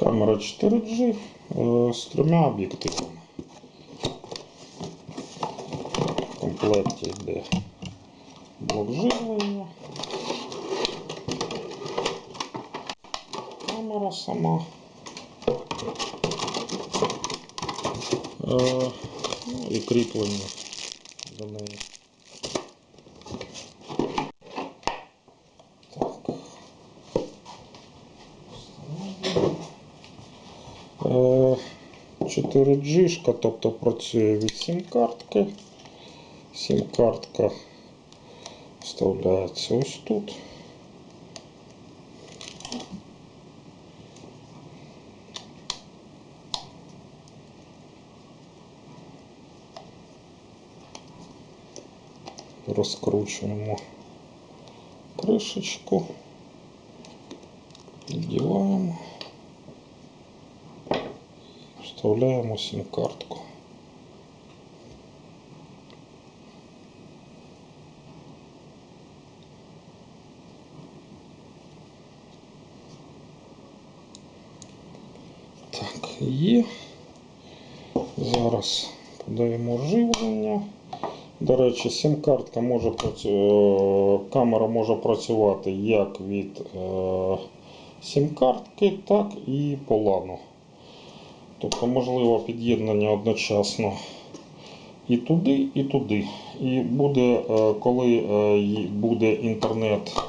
Камера 4G е, з трьома об'єктивами. В комплекті йде блок живлення. Камера сама. Е, ну і кріплення до неї. Так. Е, 4G, тобто працює від сім-картки. Сім-картка вставляється ось тут. Розкручуємо кришечку, піддіваємо, вставляємо сім-картку. Так, є. Зараз подаємо живлення. До речі, сім-картка може камера може працювати як від е, сім-картки, так і по лану. Тобто можливо під'єднання одночасно і туди, і туди. І буде, е, коли е, буде інтернет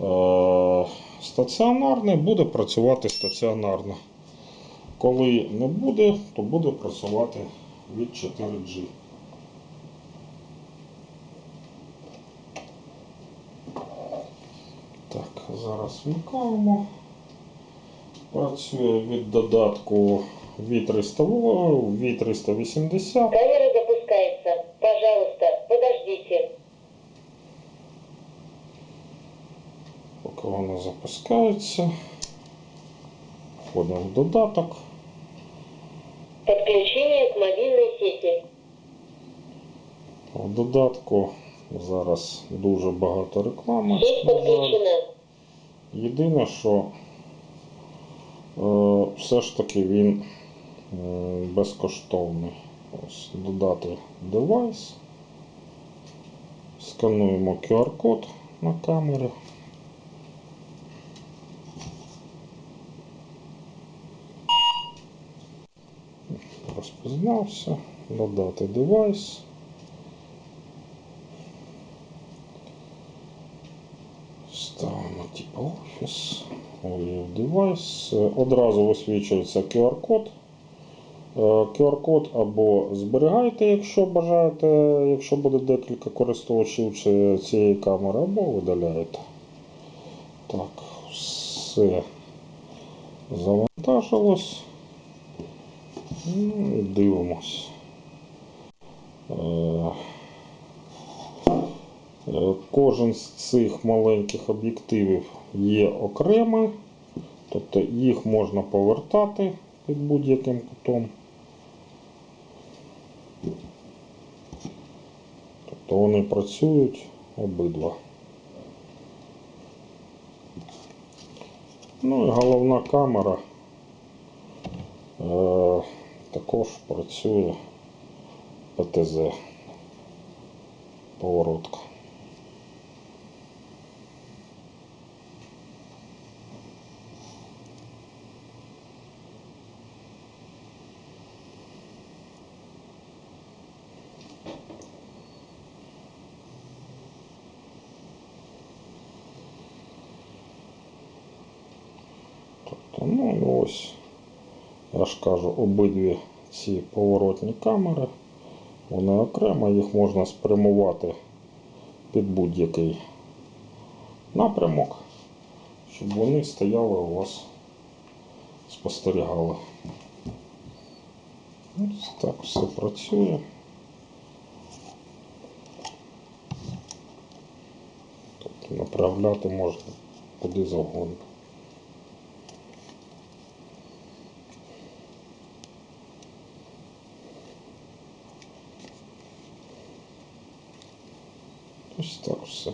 е, стаціонарний, буде працювати стаціонарно. Коли не буде, то буде працювати від 4G. Так, зараз вмикаємо. Працює від додатку V300, V380. Камера запускается. Пожалуйста, подождите. Поки вона запускається. Входимо в додаток. Подключение к мобильной сети. В додатку зараз дуже багато реклами. Єдине, що все ж таки він е, безкоштовний. Ось додати девайс. Скануємо QR-код на камері. Розпізнався. Додати девайс. Ставимо типу офіс. Ввів девайс. Е, Одразу висвічується QR-код. Е, QR-код або зберігайте, якщо бажаєте, якщо буде декілька користувачів цієї камери, або видаляєте. Так, все завантажилось. Ну, і Дивимось. Кожен з цих маленьких об'єктивів є окремий, тобто їх можна повертати під будь-яким кутом. Тобто вони працюють обидва. Ну і головна камера е, також працює ПТЗ поворотка. Тобто, ну і ось, я ж кажу, обидві ці поворотні камери, вони окремо, їх можна спрямувати під будь-який напрямок, щоб вони стояли у вас, спостерігали. Ось так все працює. Тобто направляти можна куди завгодно. Ось так все.